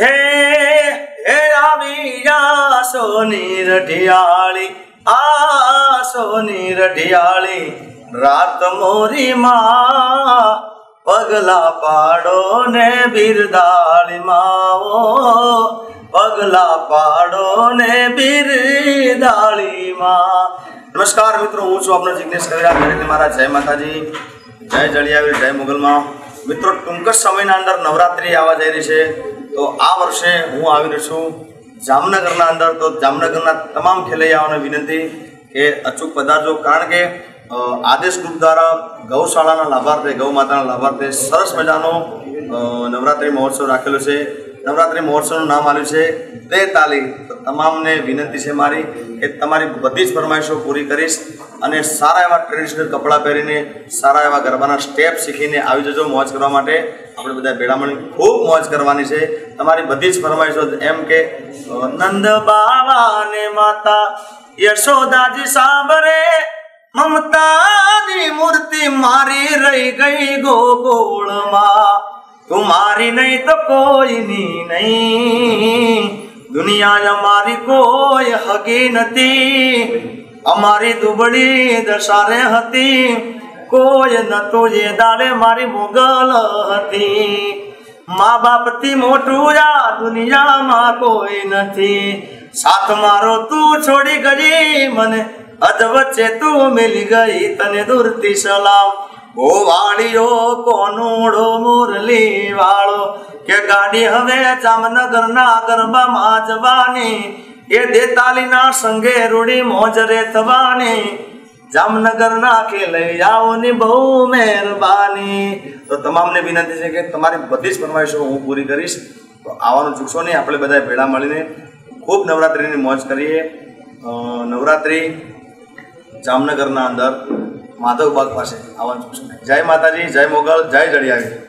હે હે જા સોની રઢિયાળી આ સોની રઢિયાળી રાત મોરી માં પગલા પાડો ને બિરદાળી માવો પગલા પાડો ને બિરદાળી માં નમસ્કાર મિત્રો, હું છું આપનો જિજ્ઞેશ કવિરાજ દરેકને મારા જય માતાજી, જય જળિયાવીર, જય મુગલમાં. મિત્રો, ટૂંક જ સમયના અંદર નવરાત્રિ આવવા જઈ રહી છે. તો આ વર્ષે હું આવી રહ્યો છું જામનગરના અંદર. તો જામનગરના તમામ ખેલૈયાઓને વિનંતી કે અચૂક પધારજો. કારણ કે આદેશ ગ્રુપ દ્વારા ગૌશાળાના લાભાર્થે, ગૌ માતાના લાભાર્થે સરસ મજાનો નવરાત્રિ મહોત્સવ રાખેલો છે. નવરાત્રિ મહોત્સવનું નામ આવ્યું છે તે તાલી. તમામને વિનંતી છે મારી કે તમારી બધી જ ફરમાઈશો પૂરી કરીશ અને સારા એવા ટ્રેડિશનલ કપડાં પહેરીને, સારા એવા ગરબાના સ્ટેપ શીખીને આવી જજો મોજ કરવા માટે. આપણે બધા ભેળામણી ખૂબ મોજ કરવાની છે. તમારી બધી જ ફરમાઈશો એમ કે, નંદ બાવા ને માતા, યશોદાજી સાંભળે, મમતાની મૂર્તિ મારી રહી ગઈ ગોકુળમાં. તું મારી નહીં તો કોઈની નહીં. દુનિયા અમારી કોઈ હગી નથી. અમારી દુબળી દશારે હતી. કોઈ નતું એ દાડે મારી મુગલ હતી. મા બાપથી મોટું આ દુનિયામાં કોઈ નથી. સાથ મારો તું છોડી ગઈ મને અધ વચ્ચે તું મિલી ગઈ, તને દૂરથી સલામ ઓ વાળીઓ કોનુડો મુરલી વાળો કે ગાડી હવે જામનગરના ગરબામાં જવાની, એ દેતાલીના સંગે રૂડી મોજરે થવાની. જામનગરના ખેલૈયાઓની બહુ મહેરબાની. તો તમામને વિનંતી છે કે તમારી બધી જ ફરમાઈશો હું પૂરી કરીશ. તો આવવાનું ચૂકશો નહીં. આપણે બધા ભેળા મળીને ખૂબ નવરાત્રિની મોજ કરીએ. નવરાત્રિ જામનગરના અંદર માધવબાગ પાસે આવવાનું ચૂકશો જય માતાજી, જય મોગલ, જય જડિયાવી